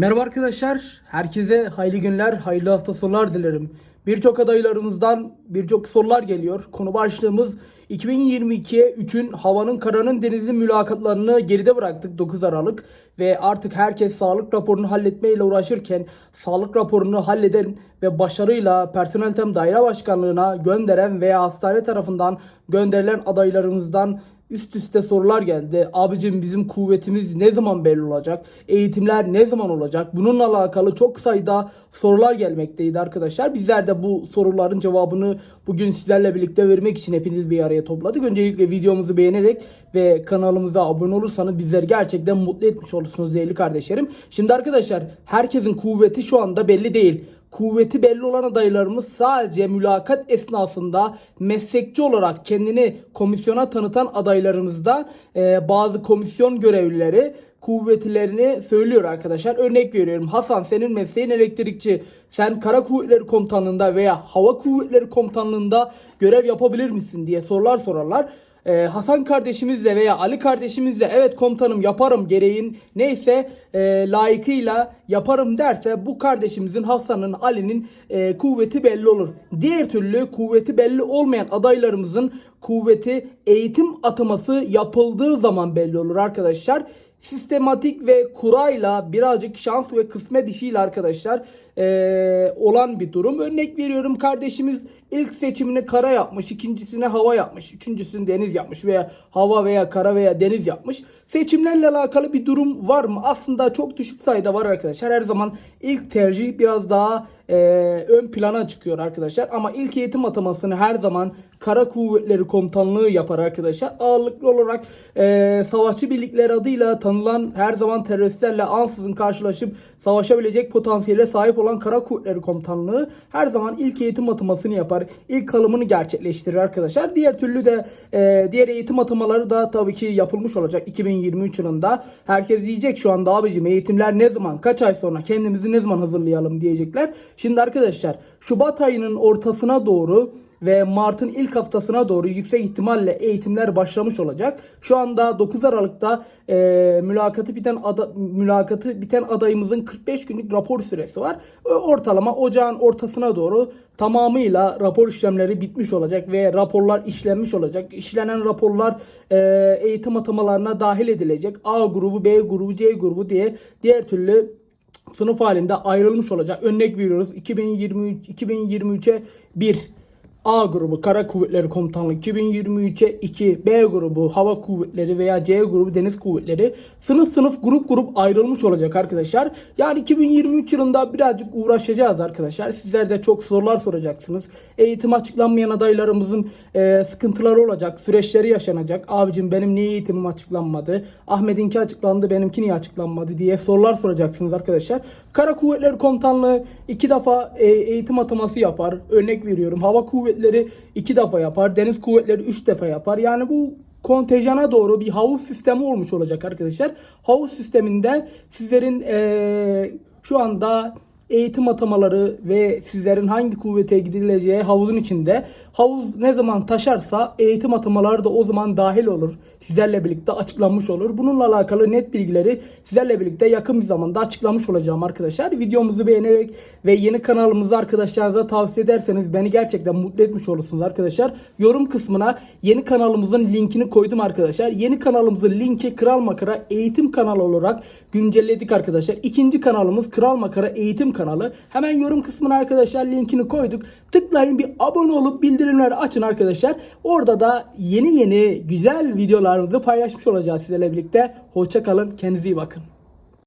Merhaba arkadaşlar. Herkese hayırlı günler, hayırlı hafta sonlar dilerim. Birçok adaylarımızdan birçok sorular geliyor. Konu başlığımız 2022'ye 3'ün havanın karanın denizin mülakatlarını geride bıraktık 9 Aralık ve artık herkes sağlık raporunu halletmeyle uğraşırken sağlık raporunu halleden ve başarıyla personel tem daire başkanlığına gönderen veya hastane tarafından gönderilen adaylarımızdan Üst üste sorular geldi. Abicim bizim kuvvetimiz ne zaman belli olacak? Eğitimler ne zaman olacak? Bununla alakalı çok sayıda sorular gelmekteydi arkadaşlar. Bizler de bu soruların cevabını bugün sizlerle birlikte vermek için hepiniz bir araya topladık. Öncelikle videomuzu beğenerek ve kanalımıza abone olursanız bizleri gerçekten mutlu etmiş olursunuz değerli kardeşlerim. Şimdi arkadaşlar herkesin kuvveti şu anda belli değil kuvveti belli olan adaylarımız sadece mülakat esnasında meslekçi olarak kendini komisyona tanıtan adaylarımızda e, bazı komisyon görevlileri kuvvetlerini söylüyor arkadaşlar. Örnek veriyorum Hasan senin mesleğin elektrikçi. Sen kara kuvvetleri komutanlığında veya hava kuvvetleri komutanlığında görev yapabilir misin diye sorular sorarlar. Ee, Hasan kardeşimizle veya Ali kardeşimizle evet komutanım yaparım gereğin neyse e, layıkıyla yaparım derse bu kardeşimizin Hasan'ın Ali'nin e, kuvveti belli olur. Diğer türlü kuvveti belli olmayan adaylarımızın kuvveti eğitim ataması yapıldığı zaman belli olur arkadaşlar sistematik ve kurayla birazcık şans ve kısmet işiyle arkadaşlar eee, olan bir durum. Örnek veriyorum kardeşimiz ilk seçimini kara yapmış, ikincisine hava yapmış, üçüncüsünü deniz yapmış veya hava veya kara veya deniz yapmış. Seçimlerle alakalı bir durum var mı? Aslında çok düşük sayıda var arkadaşlar. Her zaman ilk tercih biraz daha eee, ön plana çıkıyor arkadaşlar. Ama ilk eğitim atamasını her zaman Kara Kuvvetleri Komutanlığı yapar arkadaşlar. Ağırlıklı olarak eee, savaşçı birlikler adıyla tanınan her zaman teröristlerle ansızın karşılaşıp savaşabilecek potansiyele sahip olan Kara Kuvvetleri Komutanlığı her zaman ilk eğitim atamasını yapar. İlk kalımını gerçekleştirir arkadaşlar. Diğer türlü de eee, diğer eğitim atamaları da tabii ki yapılmış olacak 2023 yılında. Herkes diyecek şu anda abicim eğitimler ne zaman kaç ay sonra kendimizi ne zaman hazırlayalım diyecekler. Şimdi arkadaşlar Şubat ayının ortasına doğru ve Mart'ın ilk haftasına doğru yüksek ihtimalle eğitimler başlamış olacak. Şu anda 9 Aralık'ta e, mülakatı biten ada, mülakatı biten adayımızın 45 günlük rapor süresi var. Ortalama ocağın ortasına doğru tamamıyla rapor işlemleri bitmiş olacak ve raporlar işlenmiş olacak. İşlenen raporlar e, eğitim atamalarına dahil edilecek. A grubu, B grubu, C grubu diye diğer türlü sınıf halinde ayrılmış olacak. Örnek veriyoruz 2023 2023'e 1 A grubu Kara Kuvvetleri Komutanlığı 2023'e 2 B grubu Hava Kuvvetleri veya C grubu Deniz Kuvvetleri sınıf sınıf grup grup ayrılmış olacak arkadaşlar. Yani 2023 yılında birazcık uğraşacağız arkadaşlar. Sizler de çok sorular soracaksınız. Eğitim açıklanmayan adaylarımızın e, sıkıntıları olacak. Süreçleri yaşanacak. Abicim benim niye eğitimim açıklanmadı? Ahmet'inki açıklandı benimki niye açıklanmadı diye sorular soracaksınız arkadaşlar. Kara Kuvvetleri Komutanlığı iki defa e, eğitim ataması yapar. Örnek veriyorum. Hava Kuvvetleri iki defa yapar. Deniz Kuvvetleri üç defa yapar. Yani bu kontenjana doğru bir havuz sistemi olmuş olacak arkadaşlar. Havuz sisteminde sizlerin e, şu anda eğitim atamaları ve sizlerin hangi kuvvete gidileceği havuzun içinde. Havuz ne zaman taşarsa eğitim atamaları da o zaman dahil olur. Sizlerle birlikte açıklanmış olur. Bununla alakalı net bilgileri sizlerle birlikte yakın bir zamanda açıklamış olacağım arkadaşlar. Videomuzu beğenerek ve yeni kanalımızı arkadaşlarınıza tavsiye ederseniz beni gerçekten mutlu etmiş olursunuz arkadaşlar. Yorum kısmına yeni kanalımızın linkini koydum arkadaşlar. Yeni kanalımızın linki Kral Makara eğitim kanalı olarak güncelledik arkadaşlar. İkinci kanalımız Kral Makara eğitim kanalı. Hemen yorum kısmına arkadaşlar linkini koyduk. Tıklayın bir abone olup bildirimleri açın arkadaşlar. Orada da yeni yeni güzel videolarımızı paylaşmış olacağız sizlerle birlikte. Hoşça kalın. Kendinize iyi bakın.